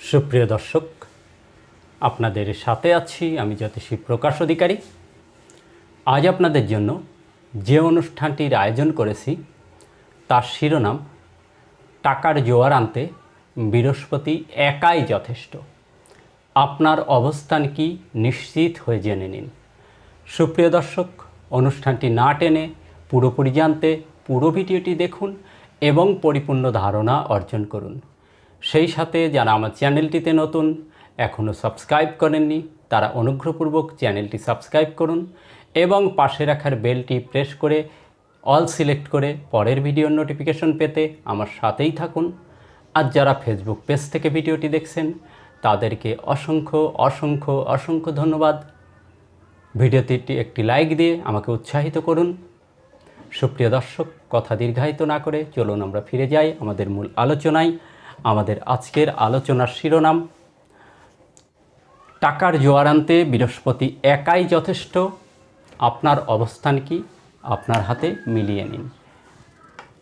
সুপ্রিয় দর্শক, আপনাদের সাথে আছি আমি জ্যোতিষী প্রকাশ অধিকারী। আজ আপনাদের জন্য যে অনুষ্ঠানটির আয়োজন করেছি, তার শিরোনাম, টাকার জোয়ার আনতে বৃহস্পতি একাই যথেষ্ট। আপনার অবস্থান কি নিশ্চিত হয়ে জেনে নিন। সুপ্রিয় দর্শক, অনুষ্ঠানটি না টেনে পুরোপুরি জানতে পুরো ভিডিওটি দেখুন এবং পরিপূর্ণ ধারণা অর্জন করুন। সেই সাথে যারা আমার চ্যানেলটিতে নতুন এখনও সাবস্ক্রাইব করেননি, তারা অনুগ্রহপূর্বক চ্যানেলটি সাবস্ক্রাইব করুন এবং পাশে রাখার বেলটি প্রেস করে অল সিলেক্ট করে পরের ভিডিওর নোটিফিকেশন পেতে আমার সাথেই থাকুন। আর যারা ফেসবুক পেজ থেকে ভিডিওটি দেখছেন, তাদেরকে অসংখ্য অসংখ্য অসংখ্য ধন্যবাদ। ভিডিওটি একটি লাইক দিয়ে আমাকে উৎসাহিত করুন। সুপ্রিয় দর্শক, কথা দীর্ঘায়িত না করে চলুন আমরা ফিরে যাই আমাদের মূল আলোচনায়। আমাদের আজকের আলোচনার শিরোনাম, টাকার জোয়ার আনতে বৃহস্পতি একাই যথেষ্ট, আপনার অবস্থান কি? আপনার হাতে মিলিয়ে নিন।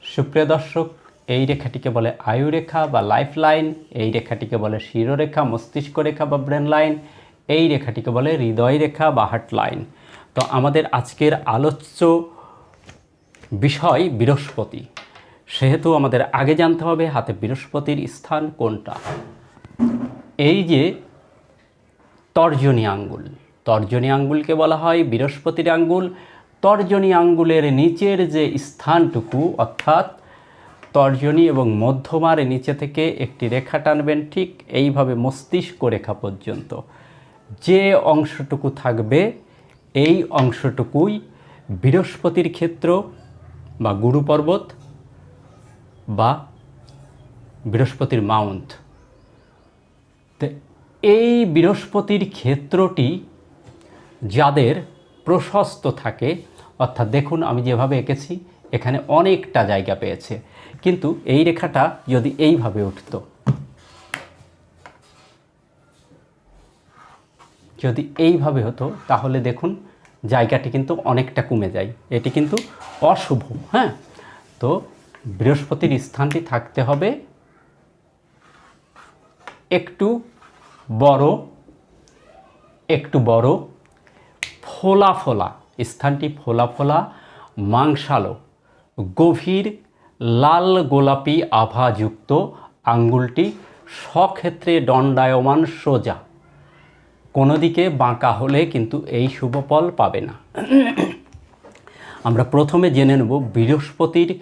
সুপ্রিয় দর্শক, এই রেখাটিকে বলে আয়ু রেখা বা লাইফ লাইন এই রেখাটিকে বলে শিরোরেখা, মস্তিষ্ক রেখা বা ব্রেন লাইন, এই রেখাটিকে বলে হৃদয় রেখা বা হার্ট লাইন। তো আমাদের আজকের আলোচ্য বিষয় বৃহস্পতি। সেহেতু আমাদের আগে জানতে হবে হাতে বৃহস্পতির স্থান কোনটা। এই যে তর্জনী আঙ্গুল, তর্জনী আঙ্গুলকে বলা হয় বৃহস্পতির আঙ্গুল। তর্জনী আঙ্গুলের নিচের যে স্থানটুকু, অর্থাৎ তর্জনী এবং মধ্যমার নিচে থেকে একটি রেখা টানবেন ঠিক এইভাবে মস্তিষ্ক রেখা পর্যন্ত। যে অংশটুকু থাকবে, এই অংশটুকুই বৃহস্পতির ক্ষেত্র বা গুরু পর্বত বা বৃহস্পতির মাউন্ট। তো এই বৃহস্পতির ক্ষেত্রটি যাদের প্রশস্ত থাকে, অর্থাৎ দেখুন আমি যেভাবে এঁকেছি, এখানে অনেকটা জায়গা পেয়েছে। কিন্তু এই রেখাটা যদি এইভাবে উঠত, যদি এইভাবে হতো, তাহলে দেখুন জায়গাটি কিন্তু অনেকটা কমে যায়। এটি কিন্তু অশুভ হ্যাঁ? তো বৃহস্পতির স্থানটি থাকতে হবে একটু বড় একটু বড়, ফোলা ফোলা, স্থানটি ফোলা ফোলা, মাংসালো, গভীর, লাল গোলাপি আভাযুক্ত, আঙ্গুলটি স্বক্ষেত্রে দণ্ডায়মান সোজা। কোনো দিকে বাঁকা হলে কিন্তু এই শুভ ফল পাবে না। আমরা প্রথমে জেনে নেব বৃহস্পতির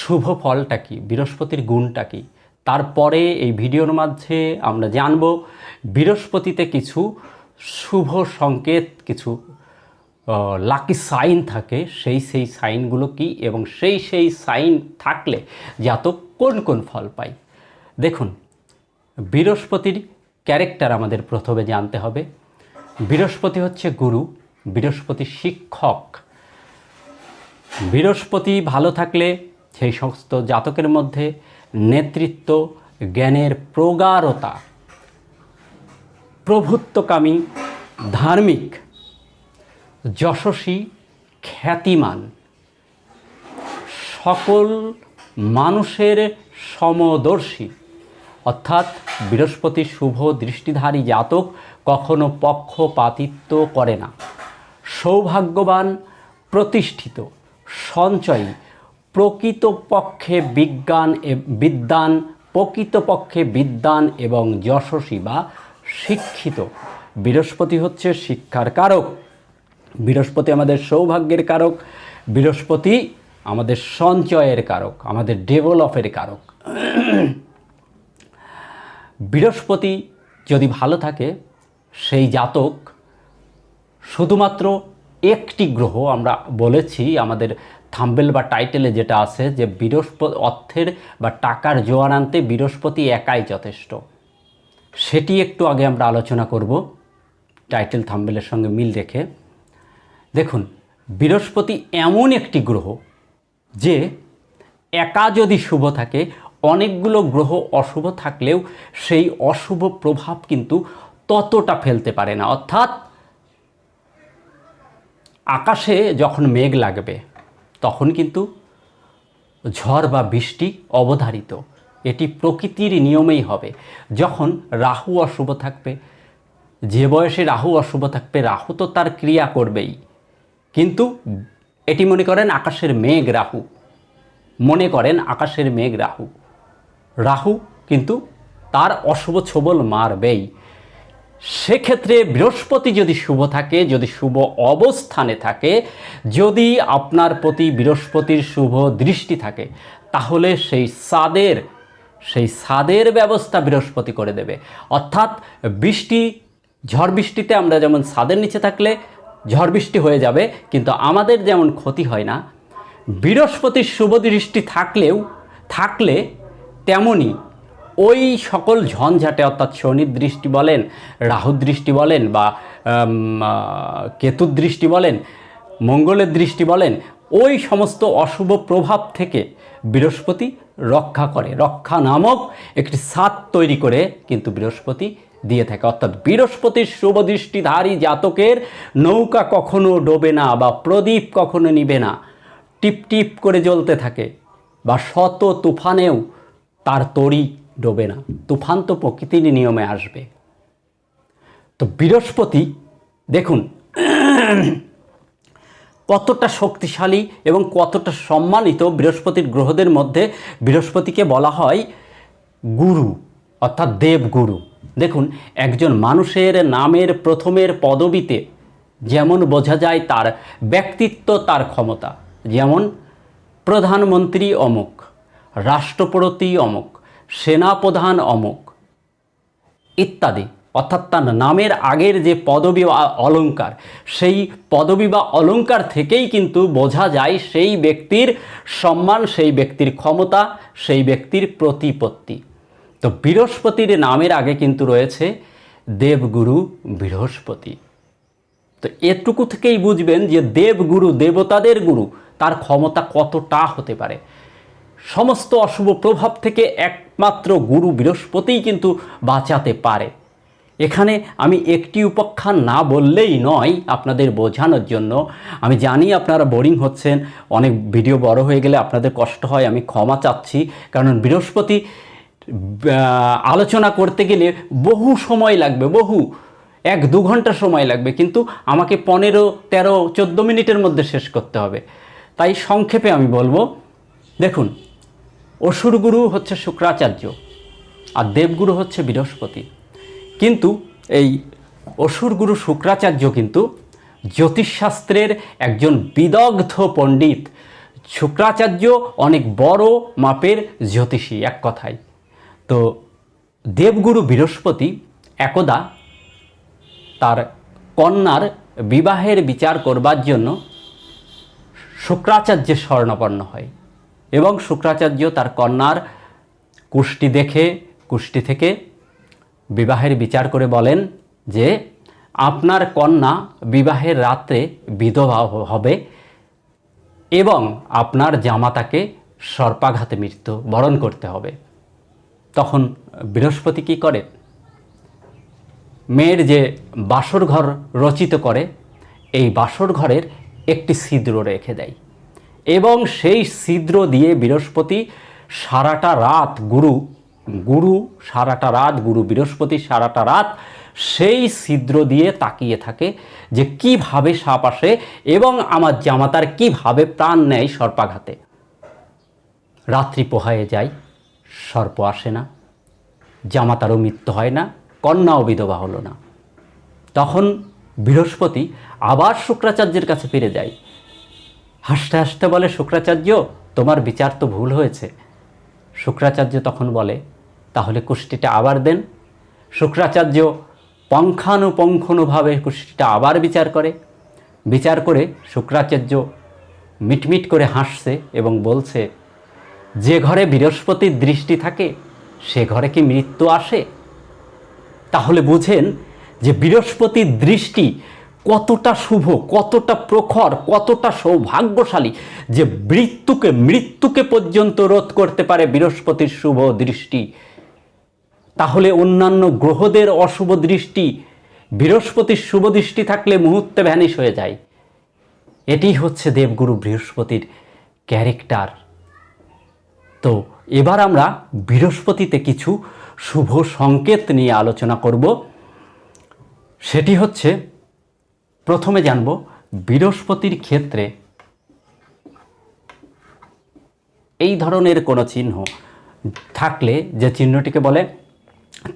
শুভ ফলটা কি? বৃহস্পতির গুণটা কী? তারপরে এই ভিডিওর মাঝে আমরা জানব বৃহস্পতিতে কিছু শুভ সংকেত, কিছু লাকি সাইন থাকে। সেই সেই সাইনগুলো কি? এবং সেই সেই সাইন থাকলে জাতক কোন কোন ফল পাই দেখুন, বৃহস্পতির ক্যারেক্টার আমাদের প্রথমে জানতে হবে। বৃহস্পতি হচ্ছে গুরু, বৃহস্পতি শিক্ষক। বৃহস্পতি ভালো থাকলে সেই সমস্ত জাতকের মধ্যে নেতৃত্ব, জ্ঞানের প্রগাঢ়তা, প্রভুত্বকামী, ধার্মিক, যশস্বী, খ্যাতিমান, সকল মানুষের সমদর্শী। অর্থাৎ বৃহস্পতি শুভ দৃষ্টিধারী জাতক কখনো পক্ষপাতিত্ব করে না। সৌভাগ্যবান, প্রতিষ্ঠিত, সঞ্চয়ী প্রকৃতপক্ষে বিজ্ঞান বিদ্যান, প্রকৃতপক্ষে বিদ্যান এবং যশস্বী বা শিক্ষিত। বৃহস্পতি হচ্ছে শিক্ষার কারক। বৃহস্পতি আমাদের সৌভাগ্যের কারক। বৃহস্পতি আমাদের সঞ্চয়ের কারক, আমাদের ডেভেলপের কারক। বৃহস্পতি যদি ভালো থাকে, সেই জাতক শুধুমাত্র একটি গ্রহ আমরা বলেছি, আমাদের থাম্বেল বা টাইটেলে যেটা আছে যে বৃহস্পতি, অর্থের বা টাকার জোয়ার আনতে বৃহস্পতি একাই যথেষ্ট। সেটি একটু আগে আমরা আলোচনা করব, টাইটেল থাম্বেলের সঙ্গে মিল রেখে। দেখুন, বৃহস্পতি এমন একটি গ্রহ যে একা যদি শুভ থাকে, অনেকগুলো গ্রহ অশুভ থাকলেও সেই অশুভ প্রভাব কিন্তু ততটা ফেলতে পারে না। অর্থাৎ আকাশে যখন মেঘ লাগবে তখন কিন্তু ঝড় বা বৃষ্টি অবধারিত। এটি প্রকৃতির নিয়মেই হবে। যখন রাহু অশুভ থাকবে, যে বয়সে রাহু অশুভ থাকবে, রাহু তো তার ক্রিয়া করবেই। কিন্তু এটি মনে করেন আকাশের মেঘ রাহু। মনে করেন আকাশের মেঘ রাহু। রাহু কিন্তু তার অশুভ ছবল মারবেই। সেক্ষেত্রে বৃহস্পতি যদি শুভ থাকে, যদি শুভ অবস্থানে থাকে, যদি আপনার প্রতি বৃহস্পতির শুভ দৃষ্টি থাকে, তাহলে সেই সাদের সেই সাদের ব্যবস্থা বৃহস্পতি করে দেবে। অর্থাৎ বৃষ্টি, ঝড় বৃষ্টিতে আমরা যেমন ছাদের নিচে থাকলে ঝড় বৃষ্টি হয়ে যাবে, কিন্তু আমাদের যেমন ক্ষতি হয় না, বৃহস্পতির শুভ দৃষ্টি থাকলেও, থাকলে তেমনই ওই সকল ঝঞ্ঝাটে অর্থাৎ শনির দৃষ্টি বলেন রাহুর দৃষ্টি বলেন বা কেতুর দৃষ্টি বলেন, মঙ্গলের দৃষ্টি বলেন, ওই সমস্ত অশুভ প্রভাব থেকে বৃহস্পতি রক্ষা করে। রক্ষা নামক একটি সাত তৈরি করে কিন্তু বৃহস্পতি দিয়ে থাকে। অর্থাৎ বৃহস্পতির শুভ দৃষ্টিধারী জাতকের নৌকা কখনো ডোবে না বা প্রদীপ কখনো নিবে না। টিপ টিপ করে জ্বলতে থাকে বা শত তুফানেও তার তরি ডোবে না। তুফান তো প্রকৃতির নিয়মে আসবে। তো বৃহস্পতি, দেখুন, কতটা শক্তিশালী এবং কতটা সম্মানিত বৃহস্পতির গ্রহদের মধ্যে বৃহস্পতিকে বলা হয় গুরু, অর্থাৎ দেবগুরু। দেখুন, একজন মানুষের নামের প্রথমের পদবিতে যেমন বোঝা যায় তার ব্যক্তিত্ব, তার ক্ষমতা। যেমন, প্রধানমন্ত্রী অমুক, রাষ্ট্রপতি অমুক সেনাপ্রধান অমুক, ইত্যাদি। অর্থাৎ তার নামের আগের যে পদবী বা অলঙ্কার, সেই পদবী বা অলঙ্কার থেকেই কিন্তু বোঝা যায় সেই ব্যক্তির সম্মান, সেই ব্যক্তির ক্ষমতা, সেই ব্যক্তির প্রতিপত্তি। তো বৃহস্পতির নামের আগে কিন্তু রয়েছে দেবগুরু বৃহস্পতি। তো এটুকু থেকেই বুঝবেন যে দেবগুরু দেবতাদের গুরু, তার ক্ষমতা কতটা হতে পারে। সমস্ত অশুভ প্রভাব থেকে একমাত্র গুরু বৃহস্পতিই কিন্তু বাঁচাতে পারে। এখানে আমি একটি উপাখ্যান না বললেই নয় আপনাদের বোঝানোর জন্য। আমি জানি আপনারা বোরিং হচ্ছেন, অনেক ভিডিও বড় হয়ে গেলে আপনাদের কষ্ট হয়, আমি ক্ষমা চাচ্ছি। কারণ বৃহস্পতি আলোচনা করতে গেলে বহু সময় লাগবে, বহু, এক দু ঘণ্টা সময় লাগবে। কিন্তু আমাকে পনেরো, তেরো, চোদ্দ মিনিটের মধ্যে শেষ করতে হবে। তাই সংক্ষেপে আমি বলব, দেখুন অসুরগুরু হচ্ছে শুক্রাচার্য আর দেবগুরু হচ্ছে বৃহস্পতি। কিন্তু এই অসুরগুরু শুক্রাচার্য কিন্তু জ্যোতিষশাস্ত্রের একজন বিদগ্ধ পণ্ডিত। শুক্রাচার্য অনেক বড় মাপের জ্যোতিষী, এক কথায়। তো দেবগুরু বৃহস্পতি একদা তার কন্যার বিবাহের বিচার করবার জন্য শুক্রাচার্যের স্বর্ণপন্ন হয়। এবং শুক্রাচার্য তার কন্যার কুষ্টি দেখে, কুষ্টি থেকে বিবাহের বিচার করে বলেন যে, আপনার কন্যা বিবাহের রাত্রে বিধবা হবে এবং আপনার জামাতাকে সর্পাঘাতে মৃত্যু বরণ করতে হবে। তখন বৃহস্পতি কী করে? মেয়ের যে বাসর ঘর রচিত করে, এই বাসর ঘরের একটি ছিদ্র রেখে দেয়। এবং সেই ছিদ্র দিয়ে বৃহস্পতি সারাটা রাত গুরু গুরু সারাটা রাত, গুরু বৃহস্পতি সারাটা রাত সেই ছিদ্র দিয়ে তাকিয়ে থাকে যে কীভাবে সাপ আসে এবং আমার জামাতার কীভাবে প্রাণ নেয় সর্পাঘাতে। রাত্রি পোহায়ে যায়, সর্প আসে না, জামাতারও মৃত্যু হয় না, কন্যাও বিধবা হলো না। তখন বৃহস্পতি আবার শুক্রাচার্যের কাছে ফিরে যায়। হাসতে হাসতে বলে, শুক্রাচার্য, তোমার বিচার তো ভুল হয়েছে। শুক্রাচার্য তখন বলে, তাহলে কুষ্টিটা আবার দেন। শুক্রাচার্য পঙ্খানুপঙ্খানুভাবে কুষ্টিটা আবার বিচার করে। বিচার করে শুক্রাচার্য মিটমিট করে হাসছে এবং বলছে, যে ঘরে বৃহস্পতির দৃষ্টি থাকে, সে ঘরে কি মৃত্যু আসে? তাহলে বুঝেন যে বৃহস্পতির দৃষ্টি কতটা শুভ, কতটা প্রখর, কতটা সৌভাগ্যশালী যে মৃত্যুকে মৃত্যুকে পর্যন্ত রোধ করতে পারে বৃহস্পতির শুভ দৃষ্টি। তাহলে অন্যান্য গ্রহদের অশুভ দৃষ্টি, বৃহস্পতির শুভ দৃষ্টি থাকলে মুহূর্তে ভ্যানিশ হয়ে যায়। এটি হচ্ছে দেবগুরু বৃহস্পতির ক্যারেক্টার। তো এবার আমরা বৃহস্পতিতে কিছু শুভ সংকেত নিয়ে আলোচনা করব। সেটি হচ্ছে প্রথমে জানব বৃহস্পতির ক্ষেত্রে এই ধরনের কোনো চিহ্ন থাকলে যে চিহ্নটিকে বলে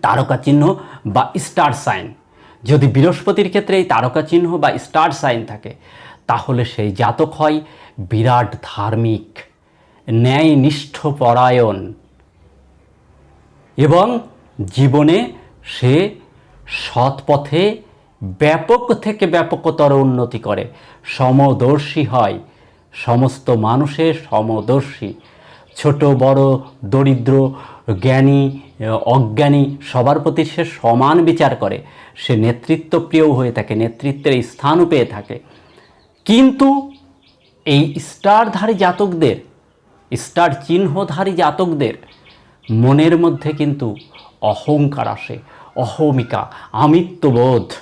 তারকা চিহ্ন বা স্টার সাইন। যদি বৃহস্পতির ক্ষেত্রে এই তারকা চিহ্ন বা স্টার সাইন থাকে, তাহলে সেই জাতক হয় বিরাট ধার্মিক ন্যায়নিষ্ঠ পরায়ণ এবং জীবনে সে সৎ পথে ব্যাপক থেকে ব্যাপকতর উন্নতি করে। সমদর্শী হয়। সমস্ত মানুষের সমদর্শী। ছোট, বড়, দরিদ্র, জ্ঞানী, অজ্ঞানী সবার প্রতি সে সমান বিচার করে। সে নেতৃত্বপ্রিয় হয়ে থাকে, নেতৃত্বের স্থানও পেয়ে থাকে। কিন্তু এই স্টারধারী জাতকদের স্টার চিহ্নধারী জাতকদের মনের মধ্যে কিন্তু অহংকার আসে, অহমিকা, আমিত্ববোধ।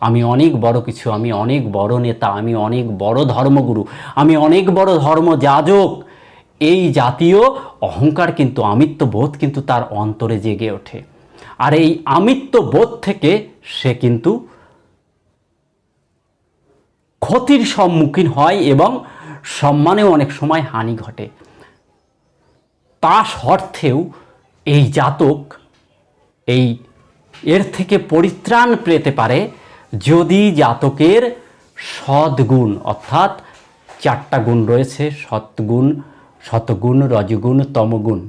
আমি অনেক বড় কিছু, আমি অনেক বড় নেতা, আমি অনেক বড় ধর্মগুরু, আমি অনেক বড় ধর্মযাজক এই জাতীয় অহংকার কিন্তু আমিত্ববোধ কিন্তু তার অন্তরে জেগে ওঠে। আর এই আমিত্ববোধ থেকে সে কিন্তু ক্ষতির সম্মুখীন হয় এবং সম্মানেও অনেক সময় হানি ঘটে। তা সত্ত্বেও এই জাতক এই এর থেকে পরিত্রাণ পেতে পারে যদি জাতকের সদ্গুণ, অর্থাৎ চারটা গুণ রয়েছে সৎগুণ শতগুণ, রজগুণ, তমগুণ,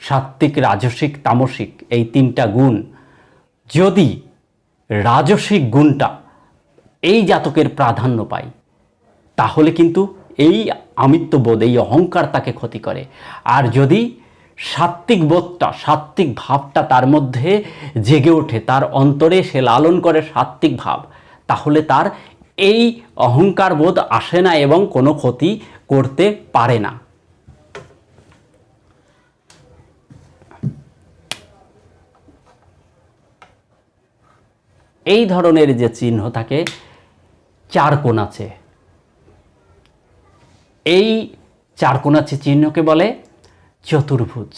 সাত্ত্বিক, রাজসিক, তামসিক, এই তিনটা গুণ, যদি রাজসিক গুণটা এই জাতকের প্রাধান্য পায়, তাহলে কিন্তু এই আমিত্ববোধ, এই অহংকার তাকে ক্ষতি করে। আর যদি সাত্ত্বিক বোধটা, সাত্ত্বিক ভাবটা তার মধ্যে জেগে ওঠে, তার অন্তরে সে লালন করে সাত্ত্বিক ভাব। তাহলে তার এই অহংকার বোধ আসে না এবং কোনো ক্ষতি করতে পারে না। এই ধরনের যে চিহ্ন থাকে, চার কোণ আছে। এই চার কোণাচে চিহ্নকে বলে চতুর্ভুজ।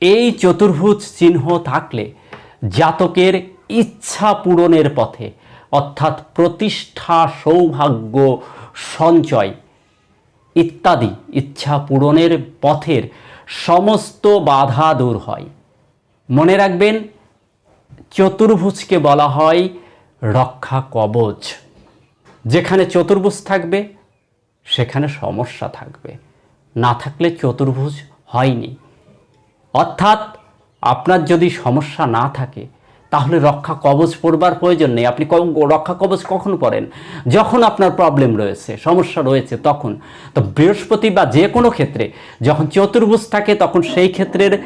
এই চতুর্ভুজ চিহ্ন থাকলে জাতকের ইচ্ছা পূরণের পথে, অর্থাৎ প্রতিষ্ঠা, সৌভাগ্য, সঞ্চয় ইত্যাদি ইচ্ছা পূরণের পথের সমস্ত বাধা দূর হয়। মনে রাখবেন, চতুর্ভুজকে বলা হয় রক্ষা কবচ। যেখানে চতুর্ভুজ থাকবে, সেখানে সমস্যা থাকবে। না থাকলে চতুর্ভুজ হয়নি। অর্থাৎ আপনার যদি সমস্যা না থাকে, তাহলে রক্ষা কবচ পড়বার প্রয়োজন নেই। আপনি রক্ষা কবচ কখন পড়েন? যখন আপনার প্রবলেম রয়েছে, সমস্যা রয়েছে, তখন। তো বৃহস্পতি বা যে কোনো ক্ষেত্রে, যখন চতুর্ভুজ থাকে, তখন সেই ক্ষেত্রের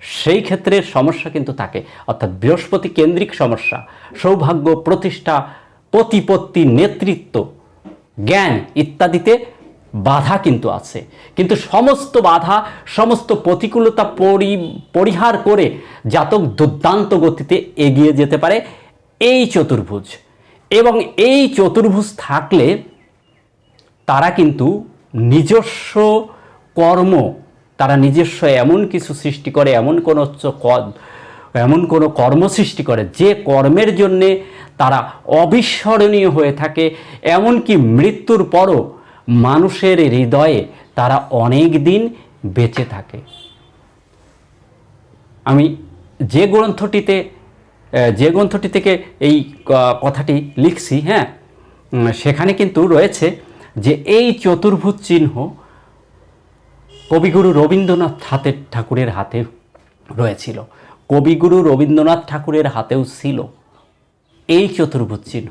সেই ক্ষেত্রের সমস্যা কিন্তু থাকে। অর্থাৎ বৃহস্পতি কেন্দ্রিক সমস্যা, সৌভাগ্য, প্রতিষ্ঠা, প্রতিপত্তি, নেতৃত্ব, জ্ঞান ইত্যাদিতে বাধা কিন্তু আছে। কিন্তু সমস্ত বাধা, সমস্ত প্রতিকূলতা পরি, পরিহার করে জাতক দুর্দান্ত গতিতে এগিয়ে যেতে পারে এই চতুর্ভুজ। এবং এই চতুর্ভুজ থাকলে তারা কিন্তু নিজস্ব কর্ম, তারা নিজস্ব এমন কিছু সৃষ্টি করে, এমন কোনো এমন কোনো কর্ম সৃষ্টি করে, যে কর্মের জন্যে তারা অবিস্মরণীয় হয়ে থাকে, এমনকি মৃত্যুর পরও মানুষের হৃদয়ে তারা অনেক দিন বেঁচে থাকে। আমি যে গ্রন্থটিতে যে গ্রন্থটি থেকে এই কথাটি লিখছি হ্যাঁ সেখানে কিন্তু রয়েছে যে এই চতুর্ভুজ চিহ্ন কবিগুরু রবীন্দ্রনাথ হাতের ঠাকুরের হাতে রয়েছিল। কবিগুরু রবীন্দ্রনাথ ঠাকুরের হাতেও ছিল এই চতুর্ভুজ চিহ্ন।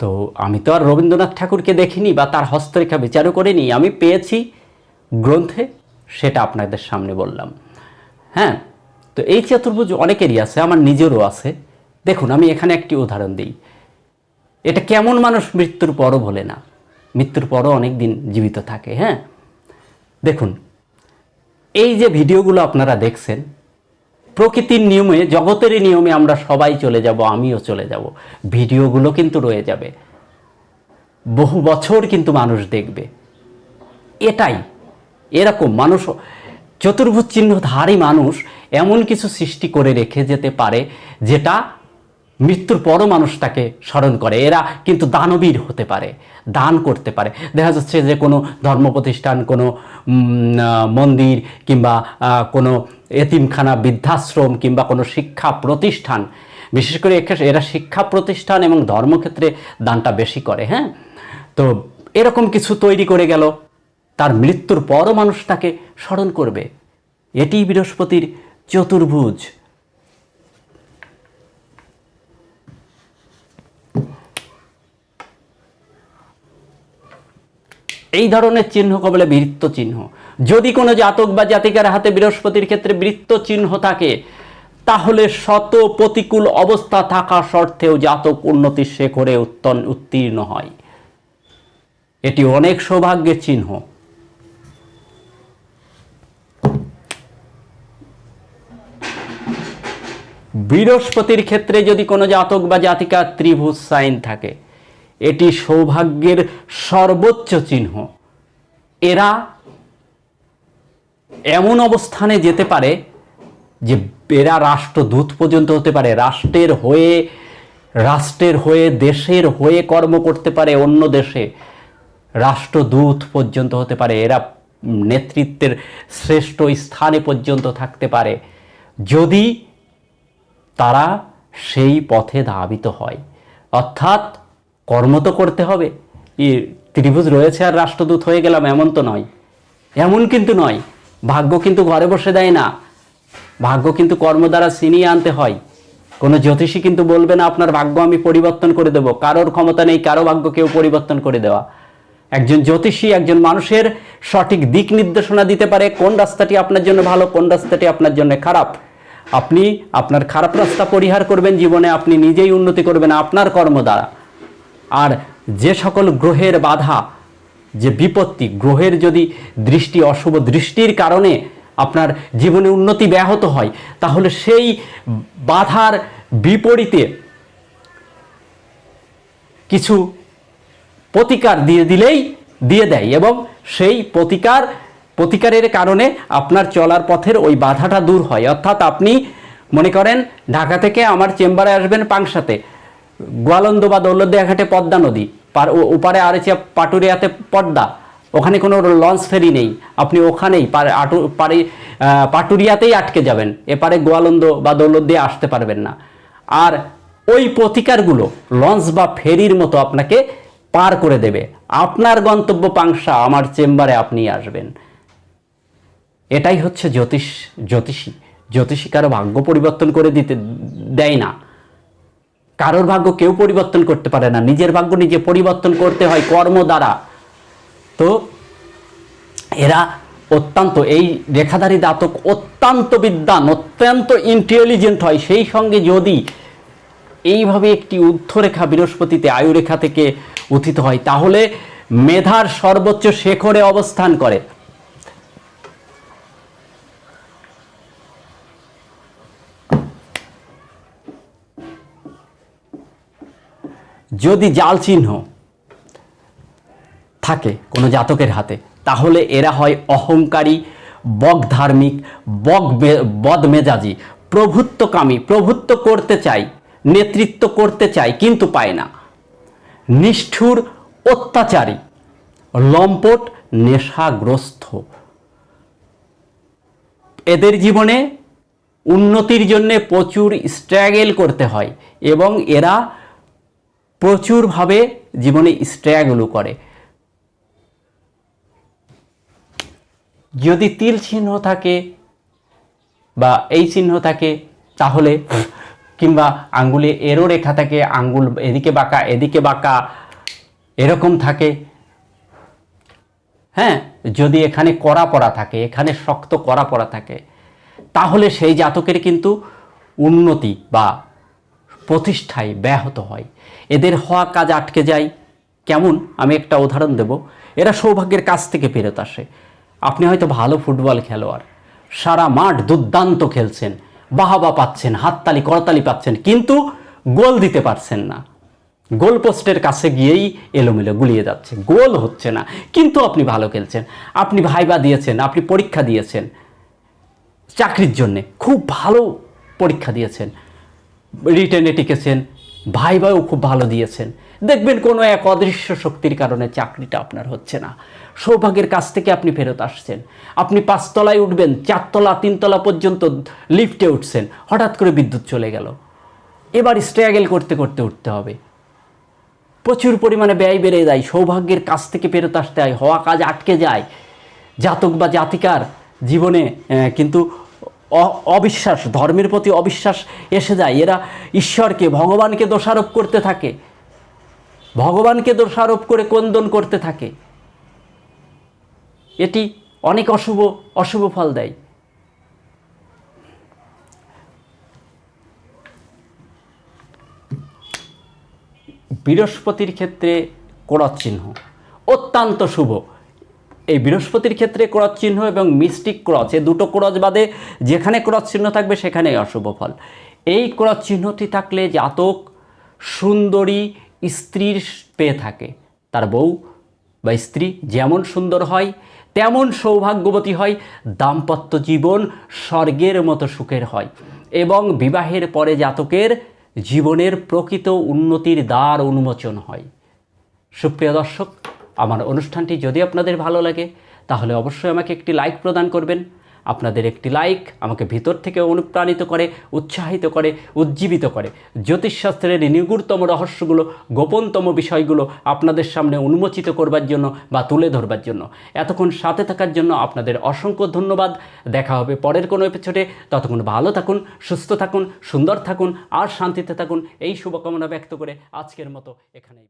তো আমি তো আর রবীন্দ্রনাথ ঠাকুরকে দেখিনি বা তার হস্তরেখা বিচারও করিনি, আমি পেয়েছি গ্রন্থে, সেটা আপনাদের সামনে বললাম। হ্যাঁ তো এই চতুর্ভুজ অনেকেরই আছে, আমার নিজেরও আছে। দেখুন, আমি এখানে একটি উদাহরণ দিই। এটা কেমন মানুষ মৃত্যুর পরও বলে না? মৃত্যুর পরও অনেক দিন জীবিত থাকে হ্যাঁ? দেখুন, এই যে ভিডিওগুলো আপনারা দেখছেন প্রকৃতির নিয়মে, জগতের নিয়মে আমরা সবাই চলে যাব, আমিও চলে যাব। ভিডিওগুলো কিন্তু রয়ে যাবে। বহু বছর কিন্তু মানুষ দেখবে। এটাই। এরকম মানুষ, চতুর্ভুজ চিহ্নধারী মানুষ এমন কিছু সৃষ্টি করে রেখে যেতে পারে, যেটা মৃত্যুর পরও মানুষ তাকে স্মরণ করে। এরা কিন্তু দানবীর হতে পারে, দান করতে পারে। দেখা যাচ্ছে যে কোনো ধর্ম প্রতিষ্ঠান কোনো মন্দির কিংবা কোনো এতিমখানা, বৃদ্ধাশ্রম কিংবা কোনো শিক্ষা প্রতিষ্ঠান, বিশেষ করে এরা শিক্ষা প্রতিষ্ঠান এবং ধর্মক্ষেত্রে দানটা বেশি করে হ্যাঁ? তো এরকম কিছু তৈরি করে গেল। তার মৃত্যুর পরও মানুষ তাকে স্মরণ করবে। এটি বৃহস্পতির চতুর্ভুজ। এই ধরনের চিহ্ন কবলে বৃত্ত চিহ্ন। যদি কোনো জাতক বা জাতিকার হাতে বৃহস্পতির ক্ষেত্রে বৃত্ত চিহ্ন থাকে, তাহলে শত প্রতিকূল অবস্থা থাকা সত্ত্বেও জাতক উন্নতির শেখরে উত্তন, উত্তীর্ণ হয়। এটি অনেক সৌভাগ্যের চিহ্ন। বৃহস্পতির ক্ষেত্রে যদি কোনো জাতক বা জাতিকা ত্রিভুজ সাইন থাকে এটি সৌভাগ্যের সর্বোচ্চ চিহ্ন। এরা এমন অবস্থানে যেতে পারে যে এরা রাষ্ট্রদূত পর্যন্ত হতে পারে, রাষ্ট্রের হয়ে রাষ্ট্রের হয়ে, দেশের হয়ে কর্ম করতে পারে অন্য দেশে। রাষ্ট্রদূত পর্যন্ত হতে পারে, এরা নেতৃত্বের শ্রেষ্ঠ স্থানে পর্যন্ত থাকতে পারে। যদি তারা সেই পথে ধাবিত হয়, অর্থাৎ কর্ম তো করতে হবে। ই ত্রিভুজ রয়েছে আর রাষ্ট্রদূত হয়ে গেলাম, এমন তো নয়। এমন কিন্তু নয়। ভাগ্য কিন্তু ঘরে বসে দেয় না। ভাগ্য কিন্তু কর্ম দ্বারা ছিনিয়ে আনতে হয়। কোনো জ্যোতিষী কিন্তু বলবে না, আপনার ভাগ্য আমি পরিবর্তন করে দেব। কারোর ক্ষমতা নেই, কারও ভাগ্য কেউ পরিবর্তন করে দেওয়া। একজন জ্যোতিষী, একজন মানুষের সঠিক দিক নির্দেশনা দিতে পারে, কোন রাস্তাটি আপনার জন্য ভালো, কোন রাস্তাটি আপনার জন্য খারাপ। আপনি আপনার খারাপ রাস্তা পরিহার করবেন, জীবনে আপনি নিজেই উন্নতি করবেন আপনার কর্ম দ্বারা। আর যে সকল গ্রহের বাধা, যে বিপত্তি, গ্রহের যদি দৃষ্টি, অশুভ দৃষ্টির কারণে আপনার জীবনে উন্নতি ব্যাহত হয়, তাহলে সেই বাধার বিপরীতে কিছু প্রতিকার দিয়ে দিলেই দিয়ে দেয় এবং সেই প্রতিকার, প্রতিকারের কারণে আপনার চলার পথের ওই বাধাটা দূর হয়। অর্থাৎ আপনি মনে করেন, ঢাকা থেকে আমার চেম্বারে আসবেন পাংশাতে। গোয়ালন্দ বা দৌলতদিয়া ঘাটে পদ্মা নদী। পার ওপারে আরেছে পাটুরিয়াতে পদ্মা। ওখানে কোনো লঞ্চ ফেরি নেই। আপনি ওখানেই পারে পাটুরিয়াতেই আটকে যাবেন। এপারে গোয়ালন্দ বা দৌলত দিয়ে আসতে পারবেন না। আর ওই প্রতিকারগুলো, লঞ্চ বা ফেরির মতো আপনাকে পার করে দেবে। আপনার গন্তব্য পাংশা, আমার চেম্বারে আপনি আসবেন। এটাই হচ্ছে জ্যোতিষ, জ্যোতিষী। জ্যোতিষী কারও ভাগ্য পরিবর্তন করে দিতে দেয় না। কারোর ভাগ্য কেউ পরিবর্তন করতে পারে না। নিজের ভাগ্য নিজে পরিবর্তন করতে হয় কর্ম দ্বারা। তো এরা অত্যন্ত, এই রেখাধারী দাতক অত্যন্ত বিদ্যান অত্যন্ত ইন্টেলিজেন্ট হয়। সেই সঙ্গে যদি এইভাবে একটি ঊর্ধ্বরেখা বৃহস্পতিতে আয়ুরেখা থেকে উথিত হয়, তাহলে মেধার সর্বোচ্চ শেখরে অবস্থান করে। যদি জাল চিহ্ন থাকে কোনো জাতকের হাতে, তাহলে এরা হয় অহংকারী বক ধার্মিক বক বদমেজাজি, প্রভুত্বকামী, প্রভুত্ব করতে চাই নেতৃত্ব করতে চাই কিন্তু পায় না। নিষ্ঠুর, অত্যাচারী, লম্পট, নেশাগ্রস্ত। এদের জীবনে উন্নতির জন্যে প্রচুর স্ট্রাগেল করতে হয় এবং এরা প্রচুরভাবে জীবনে স্ট্রাগলও করে। যদি তিল চিহ্ন থাকে বা এই চিহ্ন থাকে, তাহলে কিংবা আঙ্গুলে এরও রেখা থাকে, আঙ্গুল এদিকে বাঁকা এদিকে বাঁকা, এরকম থাকে। হ্যাঁ যদি এখানে কড়া পড়া থাকে, এখানে শক্ত কড়া পড়া থাকে, তাহলে সেই জাতকের কিন্তু উন্নতি বা প্রতিষ্ঠায় ব্যাহত হয়। এদের হওয়া কাজ আটকে যায় কেমন? আমি একটা উদাহরণ দেব। এরা সৌভাগ্যের কাছ থেকে ফেরত আসে। আপনি হয়তো ভালো ফুটবল খেলোয়াড়। সারা মাঠ দুর্দান্ত খেলছেন। বাহাবা পাচ্ছেন, হাততালি, করতালি পাচ্ছেন, কিন্তু গোল দিতে পারছেন না। গোল পোস্টের কাছে গিয়েই এলোমেলো গুলিয়ে যাচ্ছে। গোল হচ্ছে না, কিন্তু আপনি ভালো খেলছেন। আপনি ভাইবা দিয়েছেন, আপনি পরীক্ষা দিয়েছেন। চাকরির জন্যে খুব ভালো পরীক্ষা দিয়েছেন। রিটেনে টিকেছেন ভাইবাও খুব ভালো দিয়েছেন। দেখবেন কোনো এক অদৃশ্য শক্তির কারণে চাকরিটা আপনার হচ্ছে না। সৌভাগ্যের কাছ থেকে আপনি ফেরত আসছেন। আপনি পাঁচতলায় উঠবেন, চারতলা, তিনতলা পর্যন্ত লিফটে উঠছেন। হঠাৎ করে বিদ্যুৎ চলে গেল। এবার স্ট্রাগেল করতে করতে উঠতে হবে। প্রচুর পরিমাণে ব্যয় বেড়ে যায়, সৌভাগ্যের কাছ থেকে ফেরত আসতে হয়, হওয়া কাজ আটকে যায়। জাতক বা জাতিকার জীবনে কিন্তু অবিশ্বাস, ধর্মের প্রতি অবিশ্বাস এসে যায়। এরা ঈশ্বরকে, ভগবানকে দোষারোপ করতে থাকে। ভগবানকে দোষারোপ করে কন্দন করতে থাকে। এটি অনেক অশুভ অশুভ ফল দেয়। বৃহস্পতির ক্ষেত্রে কোড়ার চিহ্ন অত্যন্ত শুভ। এই বৃহস্পতির ক্ষেত্রে ক্রস চিহ্ন এবং মিস্টিক ক্রস, এই দুটো ক্রস বাদে যেখানে ক্রস চিহ্ন থাকবে সেখানেই অশুভ ফল। এই ক্রস চিহ্নটি থাকলে জাতক সুন্দরী স্ত্রীর পেয়ে থাকে, তার বউ বা স্ত্রী যেমন সুন্দর হয়, তেমন সৌভাগ্যবতী হয়, দাম্পত্য জীবন স্বর্গের মতো সুখের হয় এবং বিবাহের পরে জাতকের জীবনের প্রকৃত উন্নতির দ্বার উন্মোচন হয়। সুপ্রিয় দর্শক আমার অনুষ্ঠানটি যদি আপনাদের ভালো লাগে, তাহলে অবশ্যই আমাকে একটি লাইক প্রদান করবেন। আপনাদের একটি লাইক আমাকে ভিতর থেকে অনুপ্রাণিত করে, উৎসাহিত করে, উজ্জীবিত করে। জ্যোতিষশাস্ত্রের নিগুড়তম রহস্যগুলো, গোপনতম বিষয়গুলো আপনাদের সামনে উন্মোচিত করবার জন্য বা তুলে ধরবার জন্য। এতক্ষণ সাথে থাকার জন্য আপনাদের অসংখ্য ধন্যবাদ। দেখা হবে পরের কোনো এপিসোডে ততক্ষণ ভালো থাকুন, সুস্থ থাকুন, সুন্দর থাকুন, আর শান্তিতে থাকুন। এই শুভকামনা ব্যক্ত করে আজকের মতো এখানেই।